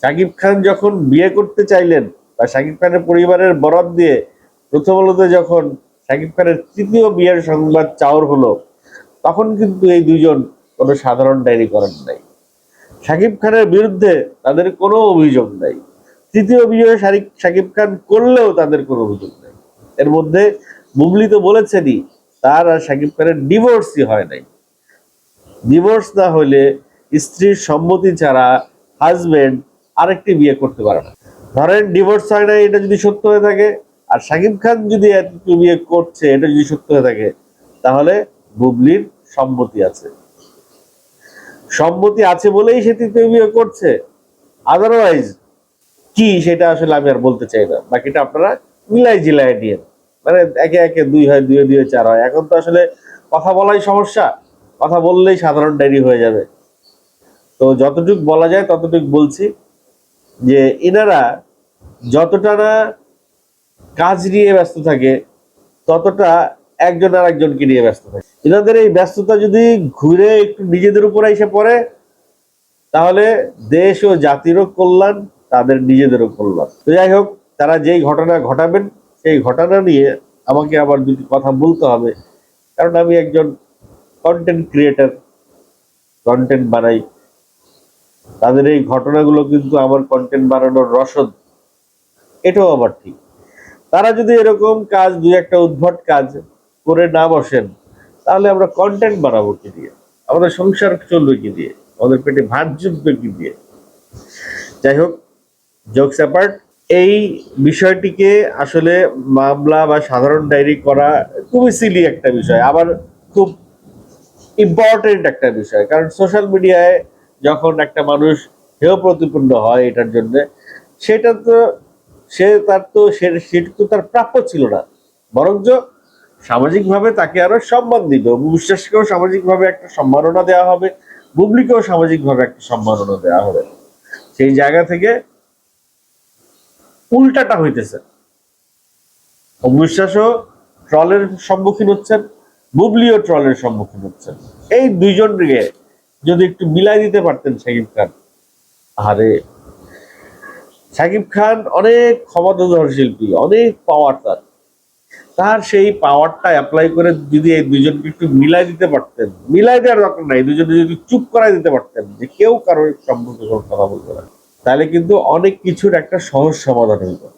শাকিব খান যখন বিয়ে করতে চাইলেন বা শাকিব খানের পরিবারের বরাত দিয়ে প্রথম আলোতে যখন শাকিব খানের তৃতীয় বিয়ের সংবাদ চাওর হলো, তখন কিন্তু এই দুজন কোনো সাধারণ ডায়েরি করেন নাই। শাকিব খানের বিরুদ্ধে তাদের কোনো অভিযোগ নাই। তৃতীয় বিয়ে শাকিব খান করলেও তাদের কোনো অভিযোগ নেই। এর মধ্যে বুবলি তো বলেছেনই, তার আর শাকিব খানের ডিভোর্সই হয় নাই। ডিভোর্স না হলে স্ত্রীর সম্মতি ছাড়া হাজবেন্ড আরেকটি বিয়ে করতে পারে না। ধরেন ডিভোর্স না এটা যদি সত্য হয়ে থাকে, আর শাকিব খান যদি এতটুকু বিয়ে করছে, এটা যদি সত্য হয়ে থাকে, তাহলে বুবলির সম্মতি আছে। সম্মতি আছে বলেই সে তৃতীয় বিয়ে করছে। আদারওয়াইজ কি সেটা আসলে আমি আর বলতে চাই না। বাকিটা আপনারা মিলাই জিলাই নিয়ে মানে একে একে দুই হয় দুই দুই চার হয়। এখন তো আসলে কথা বলাই সমস্যা। কথা বললেই সাধারণ ডায়েরি হয়ে যাবে। তো যতটুক বলা যায়, ততটুক বলছি। যে এনারা যতটা না কাজ নিয়ে ব্যস্ত থাকে, ততটা একজন আর একজনকে নিয়ে ব্যস্ত থাকে। এনাদের এই ব্যস্ততা যদি ঘুরে একটু নিজেদের উপরে এসে পড়ে, তাহলে দেশ ও জাতিরও কল্যাণ, তাদের নিজেদেরও কল্যাণ। তো যাই হোক, তারা যেই ঘটনা ঘটাবেন, সেই ঘটনা নিয়ে আমাকে আবার দুটি কথা বলতে হবে। কারণ আমি একজন কন্টেন্ট ক্রিয়েটার কন্টেন্ট বানাই। তাদের এই ঘটনাগুলো কিন্তু আমার কন্টেন্ট বানানোর রসদ। এটাও আবার ঠিক। তারা যদি এরকম কাজ, দুই একটা উদ্ভট কাজ করে না বসেন, তাহলে আমরা কন্টেন্ট বানাবো কি দিয়ে? আমাদের সংসার চলবে কি দিয়ে? আমাদের পেটে ভাত জুটবে কি দিয়ে? যাই হোক জোকস অ্যাপার্ট এই বিষয়টিকে আসলে মামলা বা সাধারণ ডায়েরি করা খুবই সিলি একটা বিষয়। আবার খুব ইম্পর্টেন্ট একটা বিষয়। কারণ সোশ্যাল মিডিয়ায় যখন একটা মানুষ হেয় প্রতিপন্ন হয় এটার জন্য, সেটা তো, সে তার তো সেটা তো তার প্রাপ্য ছিল না। বরঞ্চ সামাজিকভাবে তাকে আরও সম্মান দিবে। বিশ্বাসকেও সামাজিকভাবে একটা সম্মাননা দেওয়া হবে, বুবলিকেও সামাজিকভাবে একটা সম্মাননা দেওয়া হবে। সেই জায়গা থেকে উল্টাটা হইতেছে। অবিশ্বাসও ট্রলের সম্মুখীন হচ্ছেন, বুবলিও ট্রলের সম্মুখীন হচ্ছেন। এই দুইজনকে যদি একটু মিলাই দিতে পারতেন শাকিব খান। আরে, সাকিব খান অনেক ক্ষমতাধর শিল্পী অনেক পাওয়ার তার। তার সেই পাওয়ারটা অ্যাপ্লাই করে যদি এই দুজনকে একটু মিলাই দিতে পারতেন, মিলাই দেওয়ার দরকার নাই দুজনে যদি চুপ করাই দিতে পারতেন, যে কেউ কারোর সম্পর্কে কথা বলবে না, তাহলে কিন্তু অনেক কিছুর একটা সহজ সমাধান হইতো।